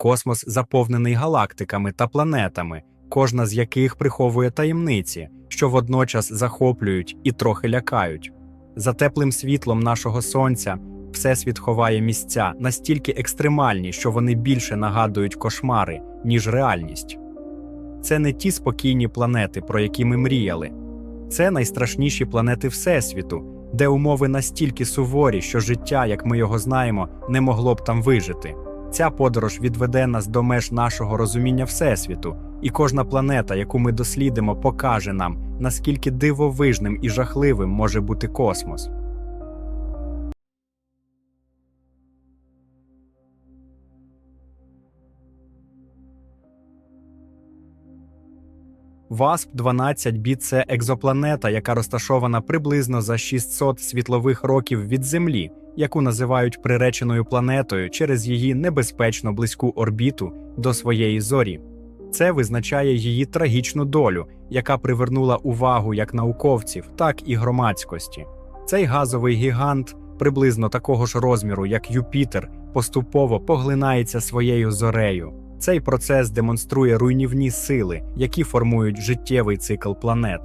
Космос заповнений галактиками та планетами, кожна з яких приховує таємниці, що водночас захоплюють і трохи лякають. За теплим світлом нашого сонця Всесвіт ховає місця настільки екстремальні, що вони більше нагадують кошмари, ніж реальність. Це не ті спокійні планети, про які ми мріяли. Це найстрашніші планети Всесвіту, де умови настільки суворі, що життя, як ми його знаємо, не могло б там вижити. Ця подорож відведе нас до меж нашого розуміння Всесвіту, і кожна планета, яку ми дослідимо, покаже нам, наскільки дивовижним і жахливим може бути космос. Васп 12 b це екзопланета, яка розташована приблизно за 600 світлових років від Землі, яку називають приреченою планетою через її небезпечно близьку орбіту до своєї зорі. Це визначає її трагічну долю, яка привернула увагу як науковців, так і громадськості. Цей газовий гігант, приблизно такого ж розміру, як Юпітер, поступово поглинається своєю зорею. Цей процес демонструє руйнівні сили, які формують життєвий цикл планет.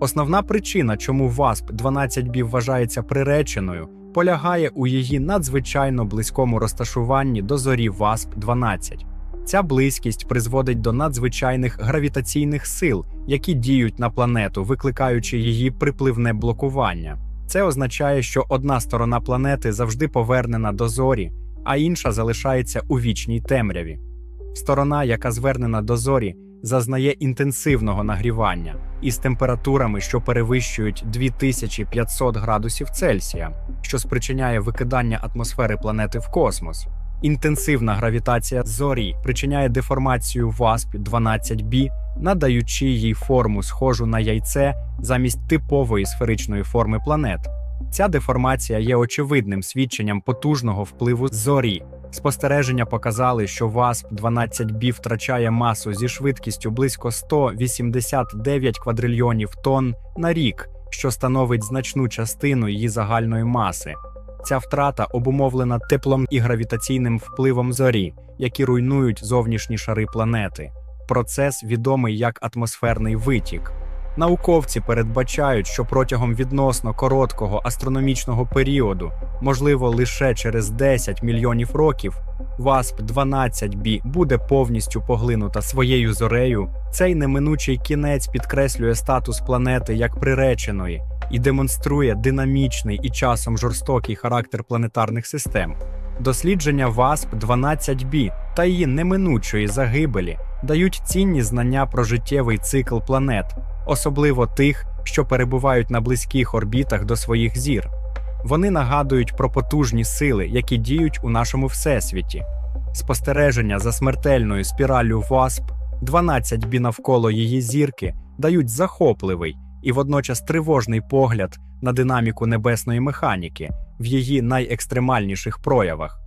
Основна причина, чому ВАСП 12 б вважається приреченою, полягає у її надзвичайно близькому розташуванні до зорі ВАСП 12. Ця близькість призводить до надзвичайних гравітаційних сил, які діють на планету, викликаючи її припливне блокування. Це означає, що одна сторона планети завжди повернена до зорі, а інша залишається у вічній темряві. Сторона, яка звернена до зорі, зазнає інтенсивного нагрівання із температурами, що перевищують 2500 градусів Цельсія, що спричиняє викидання атмосфери планети в космос. Інтенсивна гравітація зорі причиняє деформацію васп 12 b надаючи їй форму схожу на яйце замість типової сферичної форми планет. Ця деформація є очевидним свідченням потужного впливу зорі. Спостереження показали, що васп 12 b втрачає масу зі швидкістю близько 189 квадрильйонів тонн на рік, що становить значну частину її загальної маси. Ця втрата обумовлена теплом і гравітаційним впливом зорі, які руйнують зовнішні шари планети. Процес відомий як атмосферний витік. Науковці передбачають, що протягом відносно короткого астрономічного періоду, можливо, лише через 10 мільйонів років, васп 12 b буде повністю поглинута своєю зорею. Цей неминучий кінець підкреслює статус планети як приреченої і демонструє динамічний і часом жорстокий характер планетарних систем. Дослідження васп 12 b та її неминучої загибелі дають цінні знання про життєвий цикл планет особливо тих, що перебувають на близьких орбітах до своїх зір. Вони нагадують про потужні сили, які діють у нашому всесвіті. Спостереження за смертельною спіраллю ВАСП, 12 бі навколо її зірки, дають захопливий і водночас тривожний погляд на динаміку небесної механіки в її найекстремальніших проявах.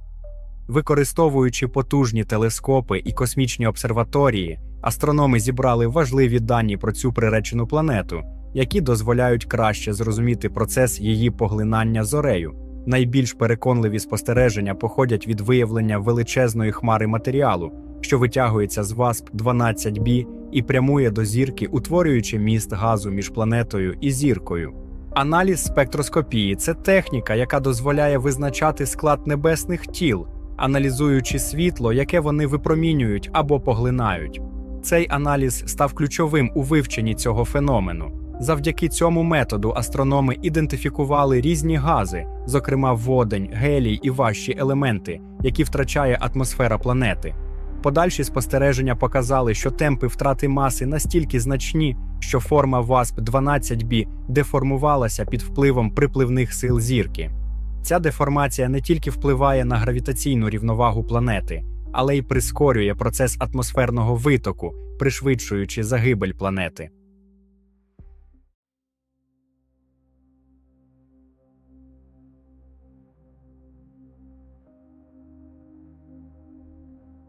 Використовуючи потужні телескопи і космічні обсерваторії, Астрономи зібрали важливі дані про цю приречену планету, які дозволяють краще зрозуміти процес її поглинання зорею. Найбільш переконливі спостереження походять від виявлення величезної хмари матеріалу, що витягується з васп 12 b і прямує до зірки, утворюючи міст газу між планетою і зіркою. Аналіз спектроскопії це техніка, яка дозволяє визначати склад небесних тіл, аналізуючи світло, яке вони випромінюють або поглинають. Цей аналіз став ключовим у вивченні цього феномену. Завдяки цьому методу астрономи ідентифікували різні гази, зокрема водень, гелій і важчі елементи, які втрачає атмосфера планети. Подальші спостереження показали, що темпи втрати маси настільки значні, що форма васп 12 b деформувалася під впливом припливних сил зірки. Ця деформація не тільки впливає на гравітаційну рівновагу планети але й прискорює процес атмосферного витоку, пришвидшуючи загибель планети.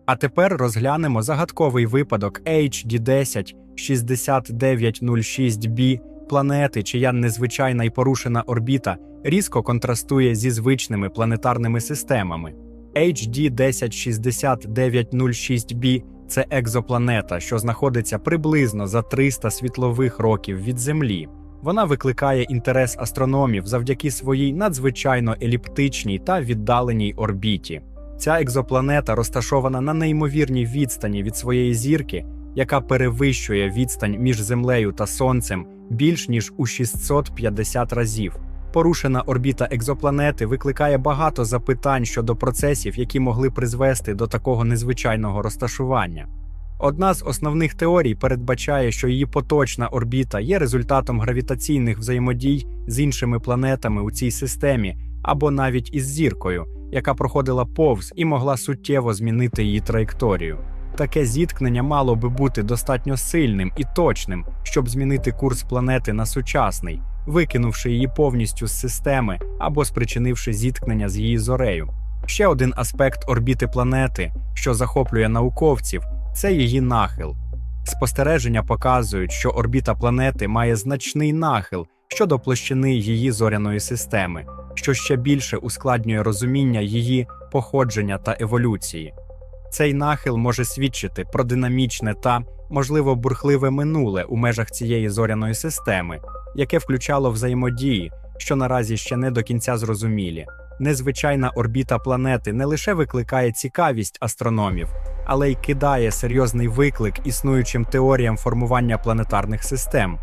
А тепер розглянемо загадковий випадок HD 10 6906 b планети, чия незвичайна і порушена орбіта різко контрастує зі звичними планетарними системами. HD 106906b це екзопланета, що знаходиться приблизно за 300 світлових років від Землі. Вона викликає інтерес астрономів завдяки своїй надзвичайно еліптичній та віддаленій орбіті. Ця екзопланета розташована на неймовірній відстані від своєї зірки, яка перевищує відстань між Землею та Сонцем більш ніж у 650 разів. Порушена орбіта екзопланети викликає багато запитань щодо процесів, які могли призвести до такого незвичайного розташування. Одна з основних теорій передбачає, що її поточна орбіта є результатом гравітаційних взаємодій з іншими планетами у цій системі, або навіть із зіркою, яка проходила повз і могла суттєво змінити її траєкторію. Таке зіткнення мало би бути достатньо сильним і точним, щоб змінити курс планети на сучасний, викинувши її повністю з системи або спричинивши зіткнення з її зорею. Ще один аспект орбіти планети, що захоплює науковців, це її нахил. Спостереження показують, що орбіта планети має значний нахил щодо площини її зоряної системи, що ще більше ускладнює розуміння її походження та еволюції. Цей нахил може свідчити про динамічне та, можливо, бурхливе минуле у межах цієї зоряної системи, яке включало взаємодії, що наразі ще не до кінця зрозумілі. Незвичайна орбіта планети не лише викликає цікавість астрономів, але й кидає серйозний виклик існуючим теоріям формування планетарних систем.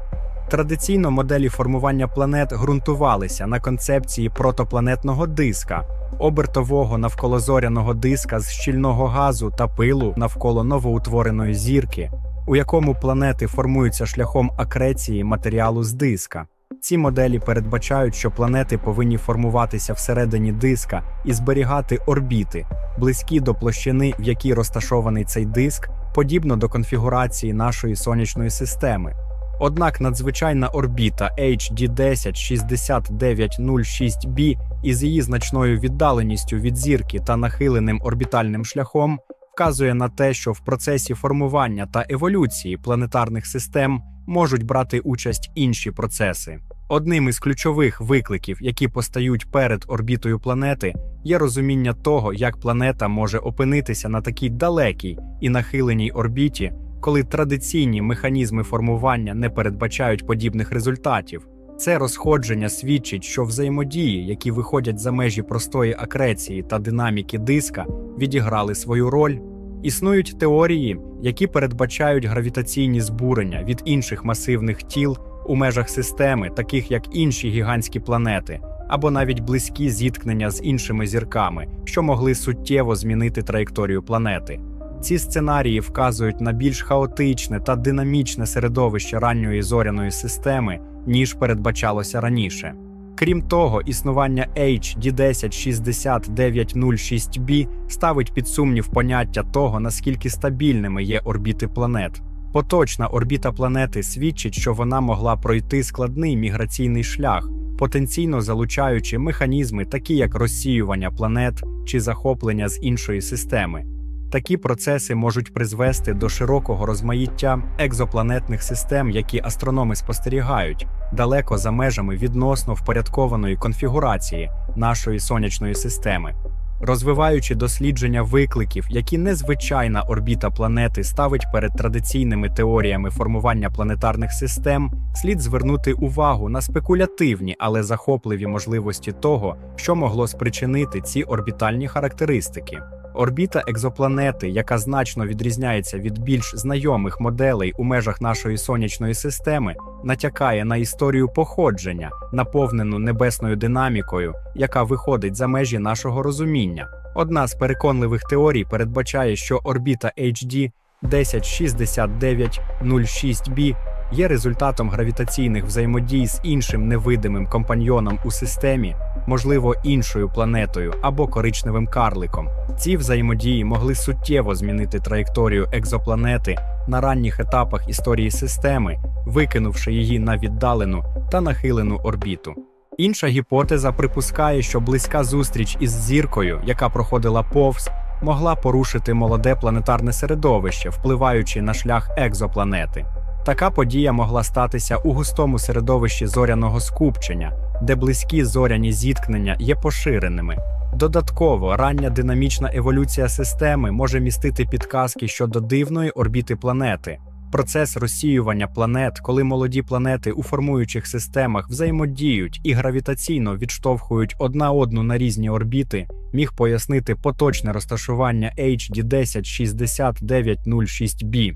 Традиційно моделі формування планет ґрунтувалися на концепції протопланетного диска, обертового навколозоряного диска з щільного газу та пилу навколо новоутвореної зірки, у якому планети формуються шляхом акреції матеріалу з диска. Ці моделі передбачають, що планети повинні формуватися всередині диска і зберігати орбіти, близькі до площини, в якій розташований цей диск, подібно до конфігурації нашої сонячної системи. Однак надзвичайна орбіта HD 106906b із її значною віддаленістю від зірки та нахиленим орбітальним шляхом вказує на те, що в процесі формування та еволюції планетарних систем можуть брати участь інші процеси. Одним із ключових викликів, які постають перед орбітою планети, є розуміння того, як планета може опинитися на такій далекій і нахиленій орбіті, коли традиційні механізми формування не передбачають подібних результатів. Це розходження свідчить, що взаємодії, які виходять за межі простої акреції та динаміки диска, відіграли свою роль. Існують теорії, які передбачають гравітаційні збурення від інших масивних тіл у межах системи, таких як інші гігантські планети, або навіть близькі зіткнення з іншими зірками, що могли суттєво змінити траєкторію планети. Ці сценарії вказують на більш хаотичне та динамічне середовище ранньої зоряної системи, ніж передбачалося раніше. Крім того, існування HD 106906b ставить під сумнів поняття того, наскільки стабільними є орбіти планет. Поточна орбіта планети свідчить, що вона могла пройти складний міграційний шлях, потенційно залучаючи механізми, такі як розсіювання планет чи захоплення з іншої системи. Такі процеси можуть призвести до широкого розмаїття екзопланетних систем, які астрономи спостерігають далеко за межами відносно впорядкованої конфігурації нашої сонячної системи. Розвиваючи дослідження викликів, які незвичайна орбіта планети ставить перед традиційними теоріями формування планетарних систем, слід звернути увагу на спекулятивні, але захопливі можливості того, що могло спричинити ці орбітальні характеристики. Орбіта екзопланети, яка значно відрізняється від більш знайомих моделей у межах нашої сонячної системи, натякає на історію походження, наповнену небесною динамікою, яка виходить за межі нашого розуміння. Одна з переконливих теорій передбачає, що орбіта HD 106906b є результатом гравітаційних взаємодій з іншим невидимим компаньйоном у системі, можливо, іншою планетою або коричневим карликом. Ці взаємодії могли суттєво змінити траєкторію екзопланети на ранніх етапах історії системи, викинувши її на віддалену та нахилену орбіту. Інша гіпотеза припускає, що близька зустріч із зіркою, яка проходила повз, могла порушити молоде планетарне середовище, впливаючи на шлях екзопланети. Така подія могла статися у густому середовищі зоряного скупчення, де близькі зоряні зіткнення є поширеними. Додатково, рання динамічна еволюція системи може містити підказки щодо дивної орбіти планети. Процес розсіювання планет, коли молоді планети у формуючих системах взаємодіють і гравітаційно відштовхують одна одну на різні орбіти, міг пояснити поточне розташування HD 106906b.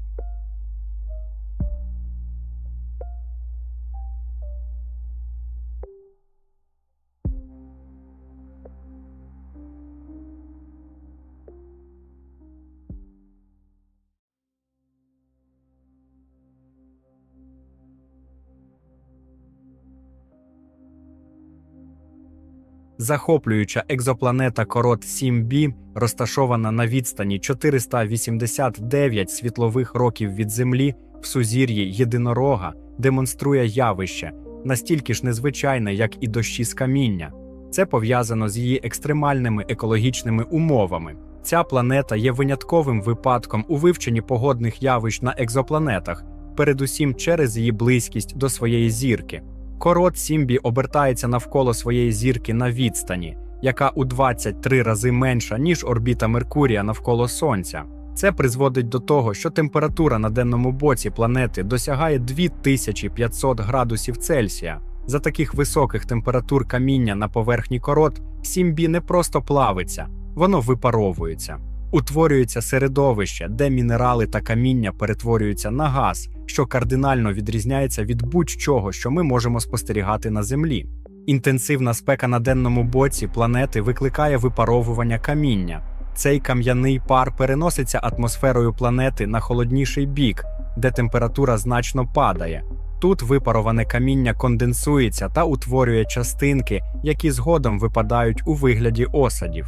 Захоплююча екзопланета Корот 7b, розташована на відстані 489 світлових років від Землі в сузір'ї Єдинорога, демонструє явище настільки ж незвичайне, як і дощі з каміння. Це пов'язано з її екстремальними екологічними умовами. Ця планета є винятковим випадком у вивченні погодних явищ на екзопланетах, передусім через її близькість до своєї зірки. Корот Сімбі обертається навколо своєї зірки на відстані, яка у 23 рази менша, ніж орбіта Меркурія навколо Сонця. Це призводить до того, що температура на денному боці планети досягає 2500 градусів Цельсія. За таких високих температур каміння на поверхні корот Сімбі не просто плавиться, воно випаровується. Утворюється середовище, де мінерали та каміння перетворюються на газ, що кардинально відрізняється від будь-чого, що ми можемо спостерігати на Землі. Інтенсивна спека на денному боці планети викликає випаровування каміння. Цей кам'яний пар переноситься атмосферою планети на холодніший бік, де температура значно падає. Тут випароване каміння конденсується та утворює частинки, які згодом випадають у вигляді осадів.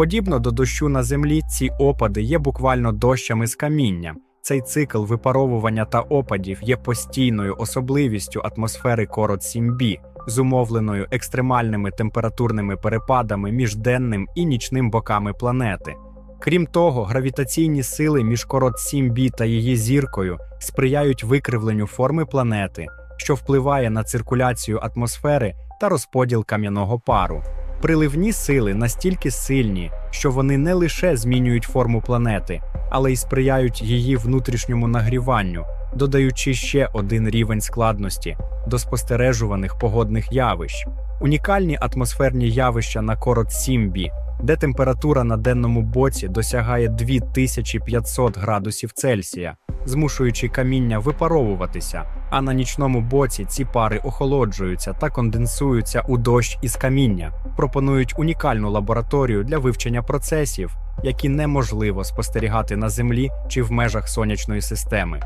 Подібно до дощу на землі, ці опади є буквально дощами з каміння. Цей цикл випаровування та опадів є постійною особливістю атмосфери корот 7b, зумовленою екстремальними температурними перепадами між денним і нічним боками планети. Крім того, гравітаційні сили між корот 7b та її зіркою сприяють викривленню форми планети, що впливає на циркуляцію атмосфери та розподіл кам'яного пару. Приливні сили настільки сильні, що вони не лише змінюють форму планети, але й сприяють її внутрішньому нагріванню, додаючи ще один рівень складності до спостережуваних погодних явищ. Унікальні атмосферні явища на корот Сімбі, де температура на денному боці досягає 2500 градусів Цельсія, змушуючи каміння випаровуватися, а на нічному боці ці пари охолоджуються та конденсуються у дощ із каміння, пропонують унікальну лабораторію для вивчення процесів, які неможливо спостерігати на Землі чи в межах сонячної системи.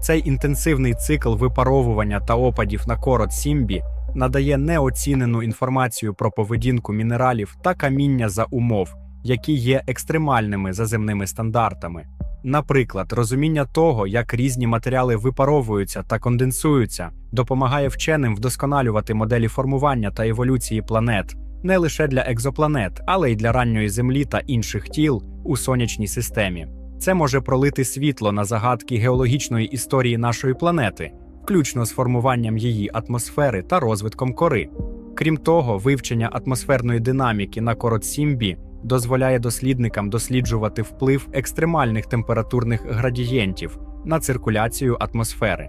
Цей інтенсивний цикл випаровування та опадів на корот Сімбі надає неоцінену інформацію про поведінку мінералів та каміння за умов, які є екстремальними за земними стандартами. Наприклад, розуміння того, як різні матеріали випаровуються та конденсуються, допомагає вченим вдосконалювати моделі формування та еволюції планет не лише для екзопланет, але й для ранньої Землі та інших тіл у сонячній системі. Це може пролити світло на загадки геологічної історії нашої планети, включно з формуванням її атмосфери та розвитком кори. Крім того, вивчення атмосферної динаміки на корот Сімбі дозволяє дослідникам досліджувати вплив екстремальних температурних градієнтів на циркуляцію атмосфери.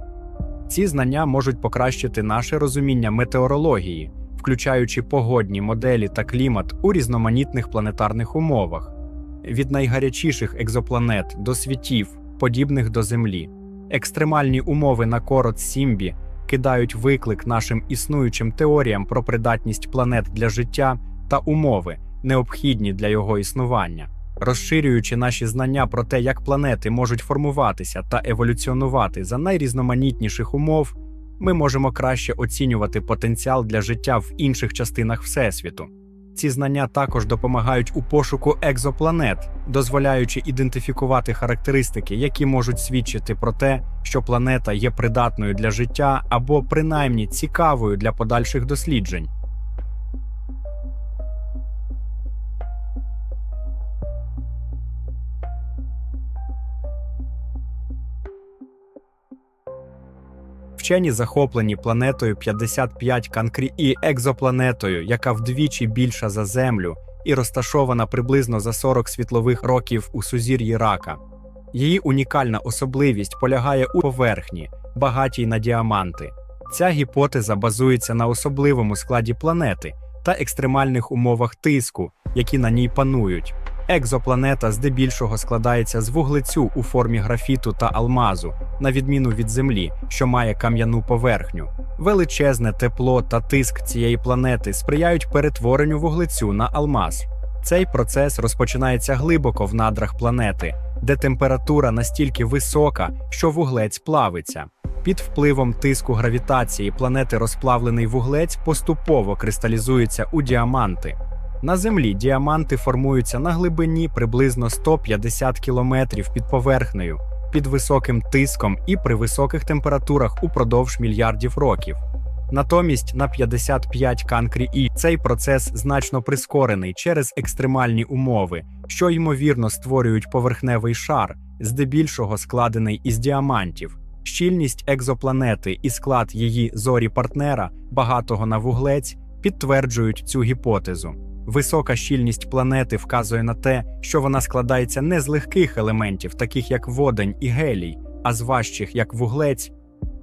Ці знання можуть покращити наше розуміння метеорології, включаючи погодні моделі та клімат у різноманітних планетарних умовах, від найгарячіших екзопланет до світів, подібних до Землі. Екстремальні умови на корот Сімбі кидають виклик нашим існуючим теоріям про придатність планет для життя та умови, необхідні для його існування, розширюючи наші знання про те, як планети можуть формуватися та еволюціонувати за найрізноманітніших умов, ми можемо краще оцінювати потенціал для життя в інших частинах Всесвіту. Ці знання також допомагають у пошуку екзопланет, дозволяючи ідентифікувати характеристики, які можуть свідчити про те, що планета є придатною для життя або принаймні цікавою для подальших досліджень. Вчені захоплені планетою 55 Канкрі і екзопланетою, яка вдвічі більша за Землю, і розташована приблизно за 40 світлових років у сузір'ї рака. Її унікальна особливість полягає у поверхні, багатій на діаманти. Ця гіпотеза базується на особливому складі планети та екстремальних умовах тиску, які на ній панують. Екзопланета здебільшого складається з вуглецю у формі графіту та алмазу, на відміну від Землі, що має кам'яну поверхню. Величезне тепло та тиск цієї планети сприяють перетворенню вуглецю на алмаз. Цей процес розпочинається глибоко в надрах планети, де температура настільки висока, що вуглець плавиться. Під впливом тиску гравітації планети розплавлений вуглець поступово кристалізується у діаманти. На Землі діаманти формуються на глибині приблизно 150 кілометрів під поверхнею, під високим тиском і при високих температурах упродовж мільярдів років. Натомість на 55 канкрі І цей процес значно прискорений через екстремальні умови, що ймовірно створюють поверхневий шар, здебільшого складений із діамантів. Щільність екзопланети і склад її зорі партнера, багатого на вуглець, підтверджують цю гіпотезу. Висока щільність планети вказує на те, що вона складається не з легких елементів, таких як водень і гелій, а з важчих, як вуглець.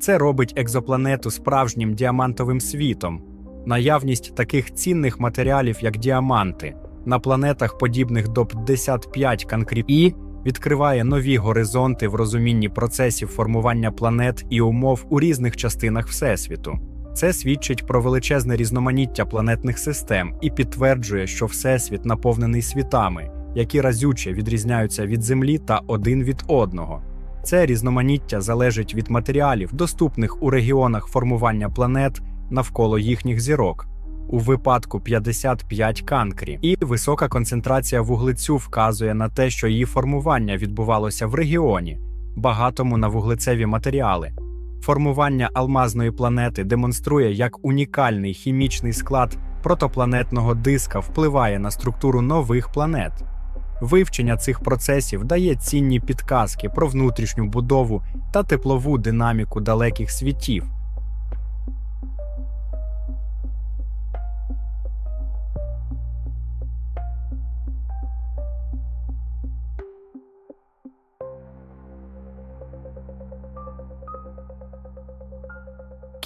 Це робить екзопланету справжнім діамантовим світом. Наявність таких цінних матеріалів, як діаманти, на планетах, подібних до 55 канкріп І, відкриває нові горизонти в розумінні процесів формування планет і умов у різних частинах Всесвіту. Це свідчить про величезне різноманіття планетних систем і підтверджує, що Всесвіт наповнений світами, які разюче відрізняються від Землі та один від одного. Це різноманіття залежить від матеріалів, доступних у регіонах формування планет навколо їхніх зірок. У випадку 55 канкрі, і висока концентрація вуглецю вказує на те, що її формування відбувалося в регіоні, багатому на вуглецеві матеріали. Формування алмазної планети демонструє, як унікальний хімічний склад протопланетного диска впливає на структуру нових планет. Вивчення цих процесів дає цінні підказки про внутрішню будову та теплову динаміку далеких світів.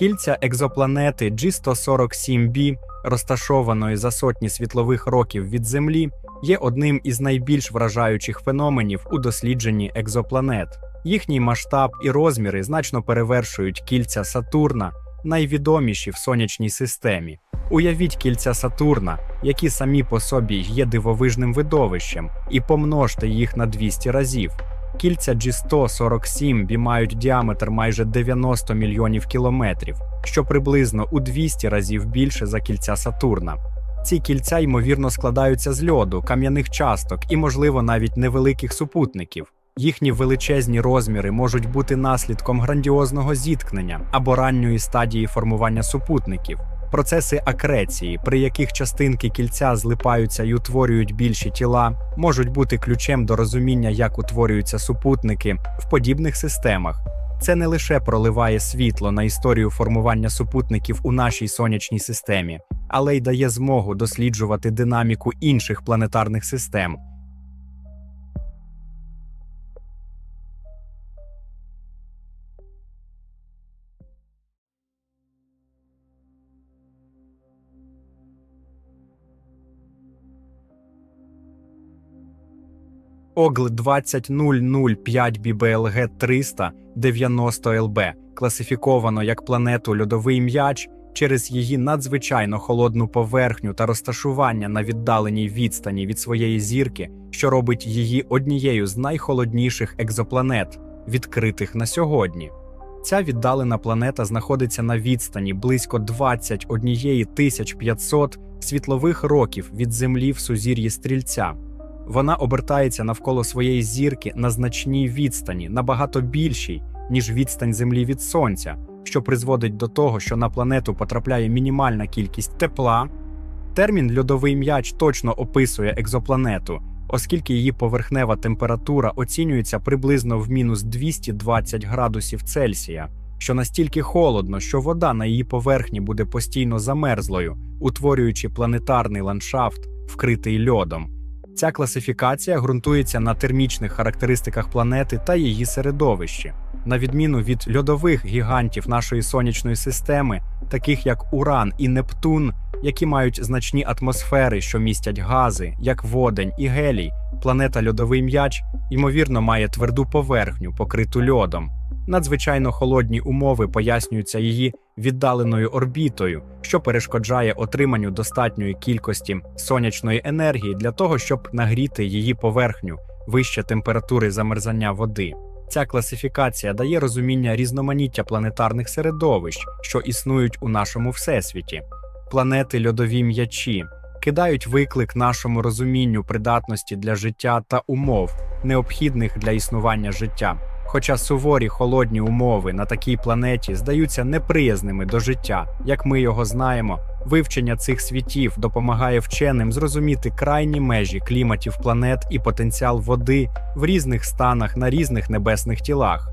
Кільця екзопланети G147b, розташованої за сотні світлових років від Землі, є одним із найбільш вражаючих феноменів у дослідженні екзопланет. Їхній масштаб і розміри значно перевершують кільця Сатурна, найвідоміші в сонячній системі. Уявіть кільця Сатурна, які самі по собі є дивовижним видовищем, і помножте їх на 200 разів. Кільця G147 бі мають діаметр майже 90 мільйонів кілометрів, що приблизно у 200 разів більше за кільця Сатурна. Ці кільця ймовірно складаються з льоду, кам'яних часток і, можливо, навіть невеликих супутників. Їхні величезні розміри можуть бути наслідком грандіозного зіткнення або ранньої стадії формування супутників. Процеси акреції, при яких частинки кільця злипаються і утворюють більші тіла, можуть бути ключем до розуміння, як утворюються супутники в подібних системах. Це не лише проливає світло на історію формування супутників у нашій сонячній системі, але й дає змогу досліджувати динаміку інших планетарних систем. ОГЛ 20005 ББЛГ 300 90 ЛБ класифіковано як планету льодовий м'яч через її надзвичайно холодну поверхню та розташування на віддаленій відстані від своєї зірки, що робить її однією з найхолодніших екзопланет, відкритих на сьогодні. Ця віддалена планета знаходиться на відстані близько 21 500 світлових років від Землі в сузір'ї стрільця. Вона обертається навколо своєї зірки на значній відстані, набагато більшій, ніж відстань Землі від Сонця, що призводить до того, що на планету потрапляє мінімальна кількість тепла. Термін льодовий м'яч точно описує екзопланету, оскільки її поверхнева температура оцінюється приблизно в мінус 220 градусів Цельсія, що настільки холодно, що вода на її поверхні буде постійно замерзлою, утворюючи планетарний ландшафт вкритий льодом. Ця класифікація ґрунтується на термічних характеристиках планети та її середовищі. На відміну від льодових гігантів нашої сонячної системи, таких як Уран і Нептун, які мають значні атмосфери, що містять гази, як водень і гелій, планета Льодовий м'яч, ймовірно, має тверду поверхню, покриту льодом. Надзвичайно холодні умови пояснюються її віддаленою орбітою, що перешкоджає отриманню достатньої кількості сонячної енергії для того, щоб нагріти її поверхню вище температури замерзання води. Ця класифікація дає розуміння різноманіття планетарних середовищ, що існують у нашому всесвіті. Планети льодові м'ячі кидають виклик нашому розумінню придатності для життя та умов, необхідних для існування життя. Хоча суворі холодні умови на такій планеті здаються неприязними до життя, як ми його знаємо, вивчення цих світів допомагає вченим зрозуміти крайні межі кліматів планет і потенціал води в різних станах на різних небесних тілах.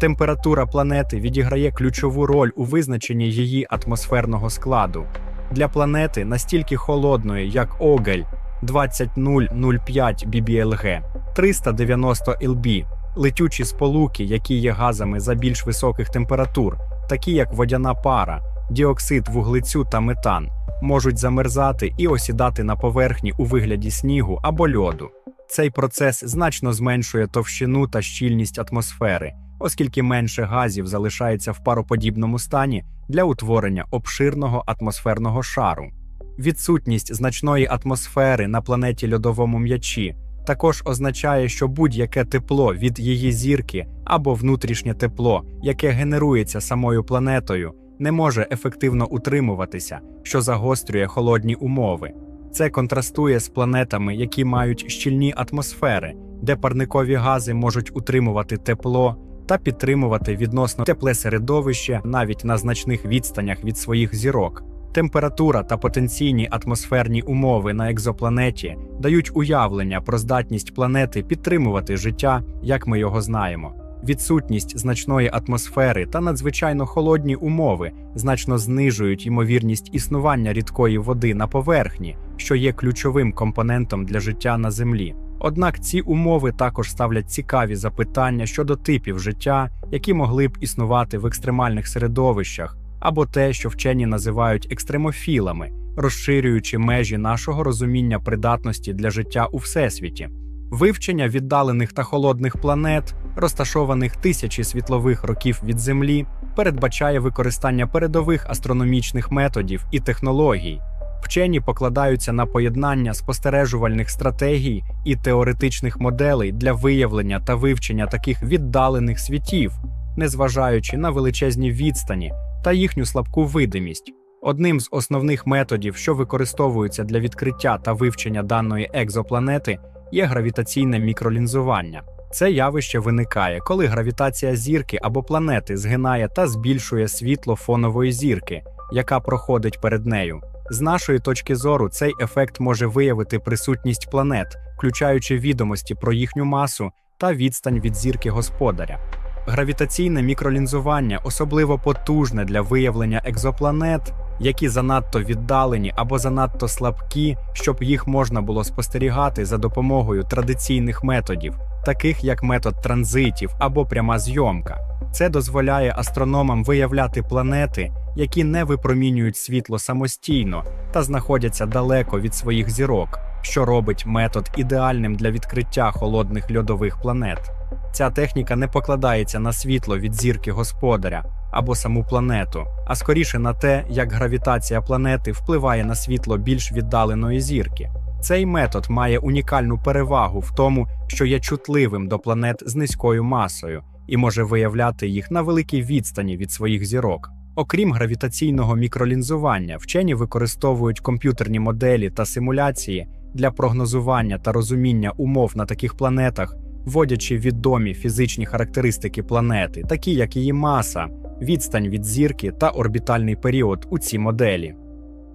Температура планети відіграє ключову роль у визначенні її атмосферного складу. Для планети настільки холодної, як Огель 20005 BBLG, 390 ЛБ, летючі сполуки, які є газами за більш високих температур, такі як водяна пара, діоксид вуглецю та метан, можуть замерзати і осідати на поверхні у вигляді снігу або льоду. Цей процес значно зменшує товщину та щільність атмосфери, оскільки менше газів залишається в пароподібному стані для утворення обширного атмосферного шару. Відсутність значної атмосфери на планеті льодовому м'ячі також означає, що будь-яке тепло від її зірки або внутрішнє тепло, яке генерується самою планетою, не може ефективно утримуватися, що загострює холодні умови. Це контрастує з планетами, які мають щільні атмосфери, де парникові гази можуть утримувати тепло та підтримувати відносно тепле середовище навіть на значних відстанях від своїх зірок. Температура та потенційні атмосферні умови на екзопланеті дають уявлення про здатність планети підтримувати життя, як ми його знаємо. Відсутність значної атмосфери та надзвичайно холодні умови значно знижують ймовірність існування рідкої води на поверхні, що є ключовим компонентом для життя на Землі. Однак ці умови також ставлять цікаві запитання щодо типів життя, які могли б існувати в екстремальних середовищах, або те, що вчені називають екстремофілами, розширюючи межі нашого розуміння придатності для життя у всесвіті. Вивчення віддалених та холодних планет, розташованих тисячі світлових років від Землі, передбачає використання передових астрономічних методів і технологій. Вчені покладаються на поєднання спостережувальних стратегій і теоретичних моделей для виявлення та вивчення таких віддалених світів, незважаючи на величезні відстані та їхню слабку видимість. Одним з основних методів, що використовуються для відкриття та вивчення даної екзопланети, є гравітаційне мікролінзування. Це явище виникає, коли гравітація зірки або планети згинає та збільшує світло фонової зірки, яка проходить перед нею. З нашої точки зору, цей ефект може виявити присутність планет, включаючи відомості про їхню масу та відстань від зірки господаря. Гравітаційне мікролінзування особливо потужне для виявлення екзопланет, які занадто віддалені або занадто слабкі, щоб їх можна було спостерігати за допомогою традиційних методів, таких як метод транзитів або пряма зйомка. Це дозволяє астрономам виявляти планети, які не випромінюють світло самостійно та знаходяться далеко від своїх зірок, що робить метод ідеальним для відкриття холодних льодових планет. Ця техніка не покладається на світло від зірки господаря або саму планету, а скоріше на те, як гравітація планети впливає на світло більш віддаленої зірки. Цей метод має унікальну перевагу в тому, що є чутливим до планет з низькою масою і може виявляти їх на великій відстані від своїх зірок. Окрім гравітаційного мікролінзування, вчені використовують комп'ютерні моделі та симуляції для прогнозування та розуміння умов на таких планетах, вводячи відомі фізичні характеристики планети, такі як її маса, відстань від зірки та орбітальний період у ці моделі.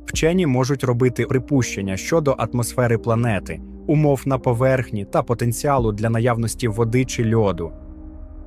Вчені можуть робити припущення щодо атмосфери планети, умов на поверхні та потенціалу для наявності води чи льоду.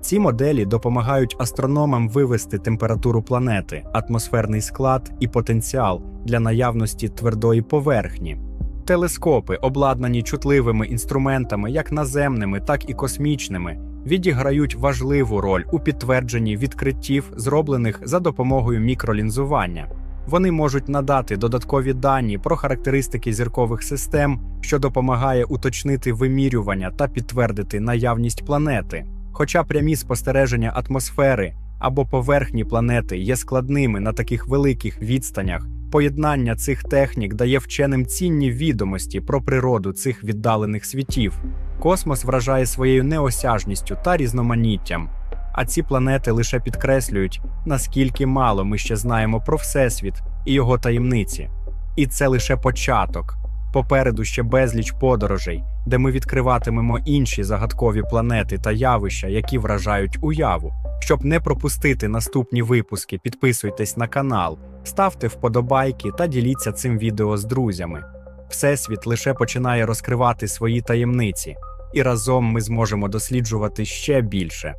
Ці моделі допомагають астрономам вивести температуру планети, атмосферний склад і потенціал для наявності твердої поверхні. Телескопи, обладнані чутливими інструментами, як наземними, так і космічними, відіграють важливу роль у підтвердженні відкриттів, зроблених за допомогою мікролінзування. Вони можуть надати додаткові дані про характеристики зіркових систем, що допомагає уточнити вимірювання та підтвердити наявність планети. Хоча прямі спостереження атмосфери або поверхні планети є складними на таких великих відстанях, поєднання цих технік дає вченим цінні відомості про природу цих віддалених світів. Космос вражає своєю неосяжністю та різноманіттям. А ці планети лише підкреслюють, наскільки мало ми ще знаємо про Всесвіт і його таємниці. І це лише початок. Попереду ще безліч подорожей, де ми відкриватимемо інші загадкові планети та явища, які вражають уяву. Щоб не пропустити наступні випуски, підписуйтесь на канал, ставте вподобайки та діліться цим відео з друзями. Всесвіт лише починає розкривати свої таємниці, і разом ми зможемо досліджувати ще більше.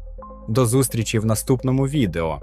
До зустрічі в наступному відео.